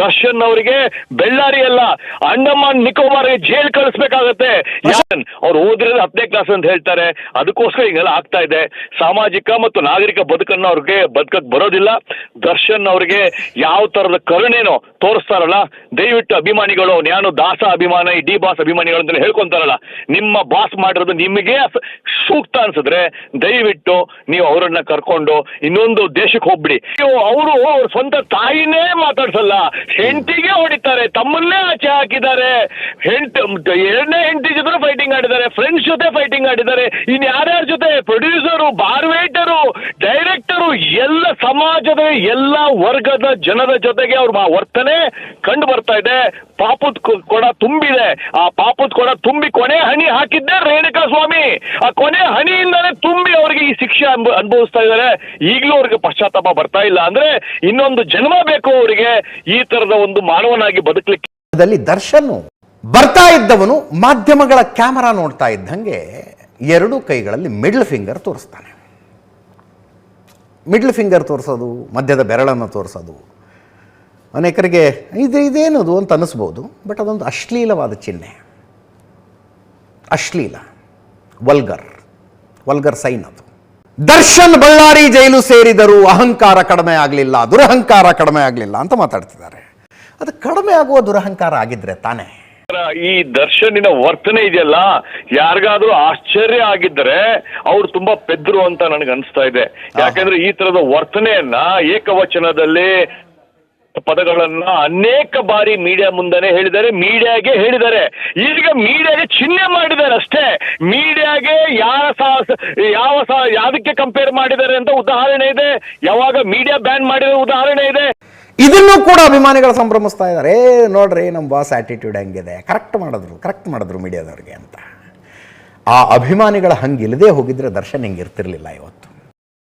ದರ್ಶನ್ ಅವರಿಗೆ ಬೆಳ್ಳಾರಿ ಅಲ್ಲ, ಅಂಡಮಾನ್ ನಿಕೋಬಾರ್ ಜೈಲ್ ಕಳಿಸ್ಬೇಕಾಗತ್ತೆ. ಅವ್ರು ಓದಿರೋದು ಹತ್ತನೇ ಕ್ಲಾಸ್ ಅಂತ ಹೇಳ್ತಾರೆ. ಅದಕ್ಕೋಸ್ಕರ ಹಿಂಗೆಲ್ಲ ಆಗ್ತಾ ಇದೆ. ಸಾಮಾಜಿಕ ಮತ್ತು ನಾಗರಿಕ ಬದುಕನ್ನು ಅವ್ರಿಗೆ ಬದುಕಕ್ ಬರೋದಿಲ್ಲ. ದರ್ಶನ್ ಅವರಿಗೆ ಯಾವ ತರದ ಕರುಣೆನೋ ತೋರಿಸ್ತಾರಲ್ಲ, ದಯವಿಟ್ಟು ಅಭಿಮಾನಿಗಳು ನಾನು ದಾಸ ಅಭಿಮಾನಿ, ಡಿ ಬಾಸ್ ಅಭಿಮಾನಿಗಳು ಅಂತ ಹೇಳ್ಕೊಂತಾರಲ್ಲ, ನಿಮ್ಮ ಬಾಸ್ ಮಾಡಿರೋದು ನಿಮಗೆ ಸೂಕ್ತ ಅನ್ಸಿದ್ರೆ ದಯವಿಟ್ಟು ನೀವು ಅವರನ್ನ ಕರ್ಕೊಂಡು ಇನ್ನೊಂದು ದೇಶಕ್ಕೆ ಹೋಗ್ಬಿಡಿ. ನೀವು ಅವರು ಅವ್ರ ಸ್ವಂತ ತಾಯಿನೇ ಮಾತಾಡ್ಸಲ್ಲ, ಹೆಂಡತಿಗೆ ಹೊಡಿತಾರೆ, ತಮ್ಮನ್ನೇ ಆಚೆ ಹಾಕಿದ್ದಾರೆ. ಹೆಂಟ್ ಎರಡನೇ ಹೆಂಡತಿ ಜೊತೆ ಫೈಟಿಂಗ್ ಆಡಿದ್ದಾರೆ ಫ್ರೆಂಡ್ಸ್ ಜೊತೆ ಫೈಟಿಂಗ್ ಆಡಿದ್ದಾರೆ ಇನ್ ಯಾರ್ಯಾರ ಜೊತೆ ಪ್ರೊಡ್ಯೂಸರು ಬಾರ್ ವೇಟರು ಎಲ್ಲ ಸಮಾಜದ ಎಲ್ಲ ವರ್ಗದ ಜನರ ಜೊತೆಗೆ ಅವ್ರ ವರ್ತನೆ ಕಂಡು ಬರ್ತಾ ಇದೆ. ಪಾಪದ ಕೊಡ ತುಂಬಿದೆ. ಆ ಪಾಪದ ಕೊಡ ತುಂಬಿ ಕೊನೆ ಹನಿ ಹಾಕಿದ್ದೆ ರೇಣುಕಾ ಸ್ವಾಮಿ. ಆ ಕೊನೆ ಹನಿಯಿಂದಲೇ ತುಂಬಿ ಅವರಿಗೆ ಈ ಶಿಕ್ಷೆ ಅನ್ಭ- ಅನುಭವಿಸ್ತಾ ಇದ್ದಾರೆ. ಈಗಲೂ ಅವ್ರಿಗೆ ಪಶ್ಚಾತ್ತಾಪ ಬರ್ತಾ ಇಲ್ಲ. ಅಂದ್ರೆ ಇನ್ನೊಂದು ಜನ್ಮ ಬೇಕು ಅವರಿಗೆ. ಈ ತರದ ಒಂದು ಮಾನವನಾಗಿ ಬದುಕಲಿಕ್ಕೆ. ದರ್ಶನ್. ಬರ್ತಾ ಇದ್ದವನು ಮಾಧ್ಯಮಗಳ ಕ್ಯಾಮರಾ ನೋಡ್ತಾ ಇದ್ದಂಗೆ ಎರಡು ಕೈಗಳಲ್ಲಿ ಮಿಡ್ಲ್ ಫಿಂಗರ್ ತೋರಿಸ್ತಾನೆ. ಮಿಡ್ಲ್ ಫಿಂಗರ್ ತೋರಿಸೋದು, ಮಧ್ಯದ ಬೆರಳನ್ನು ತೋರಿಸೋದು. ಅನೇಕರಿಗೆ ಇದು, ಇದೇನದು ಅಂತ ಅನ್ನಿಸ್ಬೋದು, ಬಟ್ ಅದೊಂದು ಅಶ್ಲೀಲವಾದ ಚಿಹ್ನೆ. ಅಶ್ಲೀಲ, ವಲ್ಗರ್ ವಲ್ಗರ್ ಸೈನ್ ಅದು. ದರ್ಶನ್ ಬಳ್ಳಾರಿ ಜೈಲು ಸೇರಿದರೂ ಅಹಂಕಾರ ಕಡಿಮೆ ಆಗಲಿಲ್ಲ, ದುರಹಂಕಾರ ಕಡಿಮೆ ಆಗಲಿಲ್ಲ ಅಂತ ಮಾತಾಡ್ತಿದ್ದಾರೆ. ಅದು ಕಡಿಮೆ ಆಗುವ ದುರಹಂಕಾರ ಆಗಿದ್ರೆ ತಾನೇ? ಈ ದರ್ಶನಿನ ವರ್ತನೆ ಇದೆಯಲ್ಲ? ಯಾರಿಗಾದ್ರೂ ಆಶ್ಚರ್ಯ ಆಗಿದ್ದರೆ ಅವ್ರು ತುಂಬಾ ಪೆದ್ರು ಅಂತ ನನಗೆ ಅನಿಸ್ತಾ ಇದೆ. ಯಾಕಂದ್ರೆ ಈ ತರದ ವರ್ತನೆಯನ್ನ ಏಕವಚನದಲ್ಲಿ ಪದಗಳನ್ನ ಅನೇಕ ಬಾರಿ ಮೀಡಿಯಾ ಮುಂದೆನೆ ಹೇಳಿದ್ದಾರೆ ಮೀಡಿಯಾಗೆ ಹೇಳಿದ್ದಾರೆ. ಈಗ ಮೀಡಿಯಾಗೆ ಚಿಹ್ನೆ ಮಾಡಿದ್ದಾರೆ ಅಷ್ಟೇ. ಮೀಡಿಯಾಗೆ ಯಾವ ಸಾ- ಯಾವ್ದಕ್ಕೆ ಕಂಪೇರ್ ಮಾಡಿದ್ದಾರೆ ಅಂತ ಉದಾಹರಣೆ ಇದೆ. ಯಾವಾಗ ಮೀಡಿಯಾ ಬ್ಯಾನ್ ಮಾಡಿದ ಉದಾಹರಣೆ ಇದೆ. ಇದನ್ನು ಕೂಡ ಅಭಿಮಾನಿಗಳು ಸಂಭ್ರಮಿಸ್ತಾ ಇದ್ದಾರೆ. ಏ, ನೋಡ್ರಿ ನಮ್ಮ ಬಾಸ್ ಆ್ಯಟಿಟ್ಯೂಡ್ ಹೆಂಗಿದೆ? ಕರೆಕ್ಟ್ ಮಾಡಿದ್ರು ಕರೆಕ್ಟ್ ಮಾಡಿದ್ರು ಮೀಡಿಯಾದವ್ರಿಗೆ ಅಂತ. ಆ ಅಭಿಮಾನಿಗಳ ಹಂಗಿಲ್ಲದೆ ಹೋಗಿದ್ರೆ ದರ್ಶನ್ ಹಿಂಗೆ ಇರ್ತಿರ್ಲಿಲ್ಲ ಇವತ್ತು.